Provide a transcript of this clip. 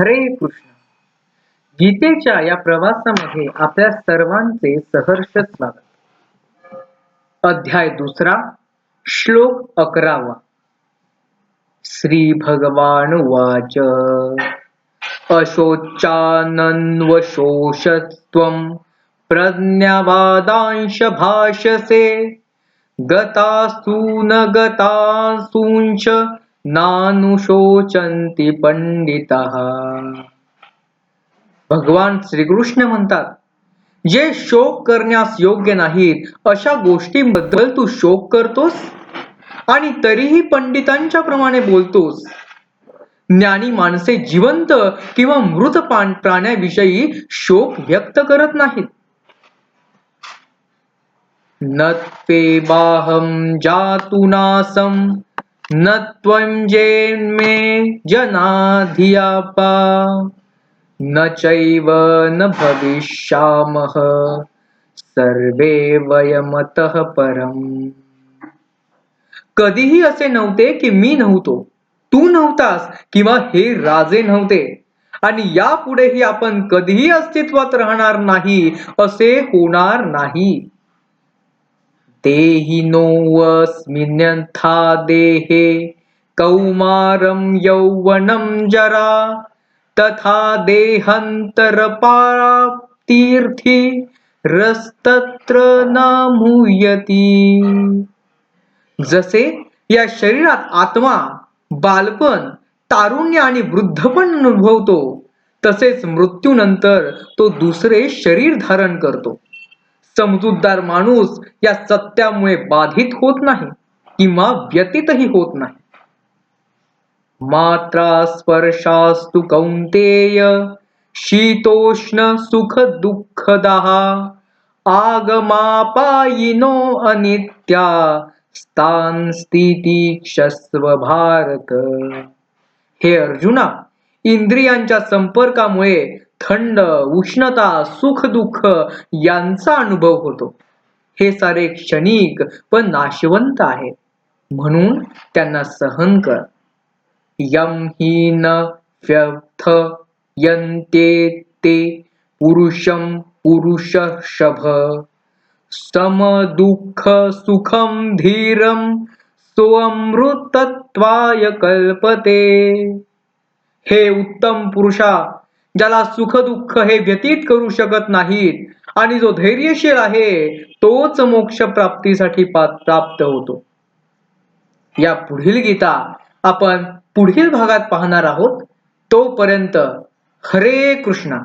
हरे कृष्ण. गीतेच्या या प्रवासामध्ये आपल्या सर्वांचे सहर्ष स्वागत. अध्याय दुसरा श्लोक अकरावा. श्री भगवान वाच अशोचानन्वशोषत्वं प्रज्ञावादांश भाषसे गतासून गतासूंश नानुशोचंती पंडित भगवान श्रीकृष्ण म्हणतात जे शोक करण्यास योग्य नाहीत अशा गोष्टींबद्दल तू शोक करतोस? आणि तरीही पंडितांच्या प्रमाणे बोलतोस? ज्ञानी माणसे जिवंत किंवा मृत प्राण्याविषयी शोक व्यक्त करत नाहीत. न बाहम जातुनासम न त्वं जेन्मे जनाधियापा न चैव न भविष्यामः सर्वे वयमतः परम। कधीही असे नव्हते की मी नव्हतो तू नव्हतास किंवा हे राजे नव्हते आणि यापुढेही आपण कधीही अस्तित्वात राहणार नाही असे होणार नाही. तेहिनोऽस्मिन्यथा देहे। कौमारं यौवनं जरा तथा देहान्तरपाप्तीर्थी रस्तत्र न जसे या शरीरात आत्मा बालपण तारुण्य आणि वृद्धपण अनुभवतो तसेच मृत्यूनंतर तो दुसरे शरीर धारण करतो. समजूतदार माणूस या सत्यामुळे बाधित होत नाही किंवा व्यतीतही होत नाही. मात्रा स्पर्शास्तु कौंतेय शीतोष्ण सुख दुःखदहा आगमापायिनो अनित्या स्थान स्थिती क्षस्व भारत. हे अर्जुना इंद्रियांच्या संपर्कामुळे थंड उष्णता सुख दुःख यांचा अनुभव होतो. हे सारे क्षणिक पण नाशवंत आहेत. म्हणून त्यांना सहन कर. यम ही न व्यर्थ यंते ते पुरुषं शभ सम दुःख सुखम धीरम सोअमृतत्वाय कल्पते. हे उत्तम पुरुषा ज्याला सुख दुःख हे व्यतीत करू शकत नाहीत आणि जो धैर्यशील आहे तोच मोक्ष प्राप्तीसाठी प्राप्त होतो. या पुढील गीता आपण पुढील भागात पाहणार आहोत. तोपर्यंत हरे कृष्णा.